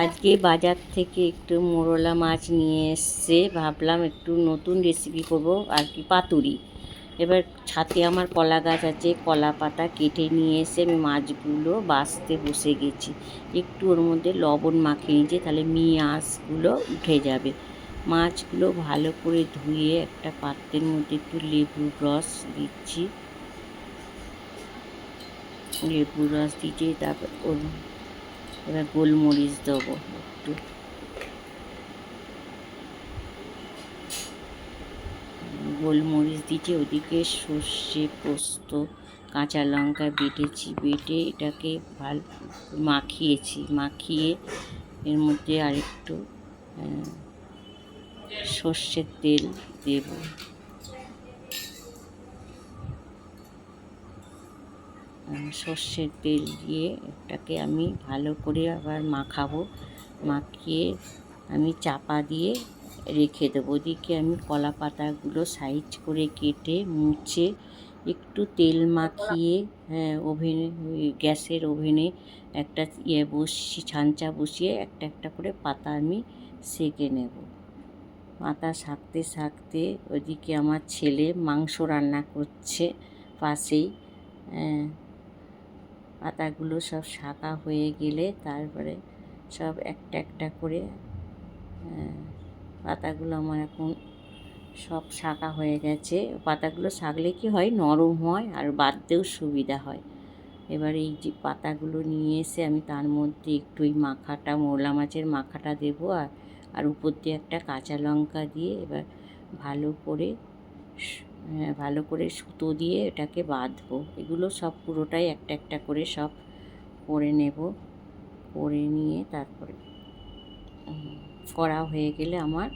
আজকে বাজার থেকে একটু মোরলা মাছ নিয়ে এসছে। ভাবলাম একটু নতুন রেসিপি করব আর কি পাতুরি। এবার ছাতে আমার কলা গাছ আছে, কলা পাতা কেটে নিয়ে এসে আমি মাছগুলো বাছতে বসে গেছি। একটু ওর মধ্যে লবণ মাখিয়ে নিয়েছি, তাহলে মিয়াসগুলো উঠে যাবে। মাছগুলো ভালো করে ধুয়ে একটা পাত্রের মধ্যে একটু লেবুর রস দিচ্ছি। লেবুর রস দিচ্ছি তারপর ওর এবার গোলমরিচ দেবো একটু। গোলমরিচ দিচ্ছি ওদিকে সর্ষে পোস্ত, কাঁচা লঙ্কা বেটেছি, বেটে এটাকে ভালো মাখিয়েছি। মাখিয়ে এর মধ্যে আরেকটু সর্ষের তেল দেব। সর্ষের তেল দিয়ে এটাকে আমি ভালো করে আবার মাখাবো। মাখিয়ে আমি চাপা দিয়ে রেখে দেবো। ওদিকে আমি কলা পাতাগুলো সাইজ করে কেটে মুছে একটু তেল মাখিয়ে হ্যাঁ ওভেনে গ্যাসের ওভেনে একটা ইয়ে বসি ছাঞ্চা বসিয়ে একটা একটা করে পাতা আমি সেঁকে নেব। পাতা শাকতে শাকতে ওদিকে আমার ছেলে মাংস রান্না করছে পাশেই হ্যাঁ পাতাগুলো সব শাকা হয়ে গেলে তারপরে সব একটা একটা করে পাতাগুলো আমার এখন সব শাখা হয়ে গেছে। পাতাগুলো শাকলে কি হয়? নরম হয় আর বাঁধতেও সুবিধা হয়। এবার এই যে পাতাগুলো নিয়ে এসে আমি তার মধ্যে একটু ওই মাখাটা, মোরলা মাছের মাখাটা দেবো আর আর উপর দিয়ে একটা কাঁচা লঙ্কা দিয়ে এবার ভালো করে ভালো করে সুতো দিয়ে এটাকে বাঁধবো। এগুলো সব পুরোটাই একটা একটা করে সব করে নেব। করে নিয়ে তারপরে করা হয়ে গেলে আমার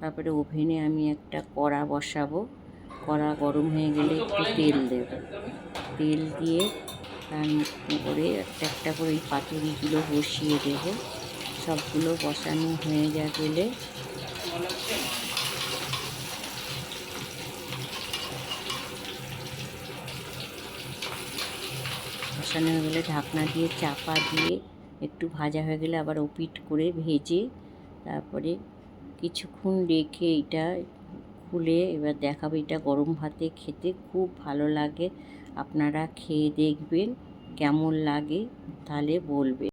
তারপরে ওভেনে আমি একটা কড়া বসাবো। কড়া গরম হয়ে গেলে একটু তেল দেব। তেল দিয়ে তার করে একটা একটা করে ওই পাতুরিগুলো বসিয়ে দেব। সবগুলো বসানো হয়ে যা গেলে বসানো হয়ে গেলে ঢাকনা দিয়ে, চাপা দিয়ে একটু ভাজা হয়ে গেলে আবার ওপিট করে ভেজে তারপরে কিছুক্ষণ রেখে এটা খুলে এবার দেখাবো এটা গরম ভাতে খেতে খুব ভালো লাগে। আপনারা খেয়ে দেখবেন, কেমন লাগে তাহলে বলবেন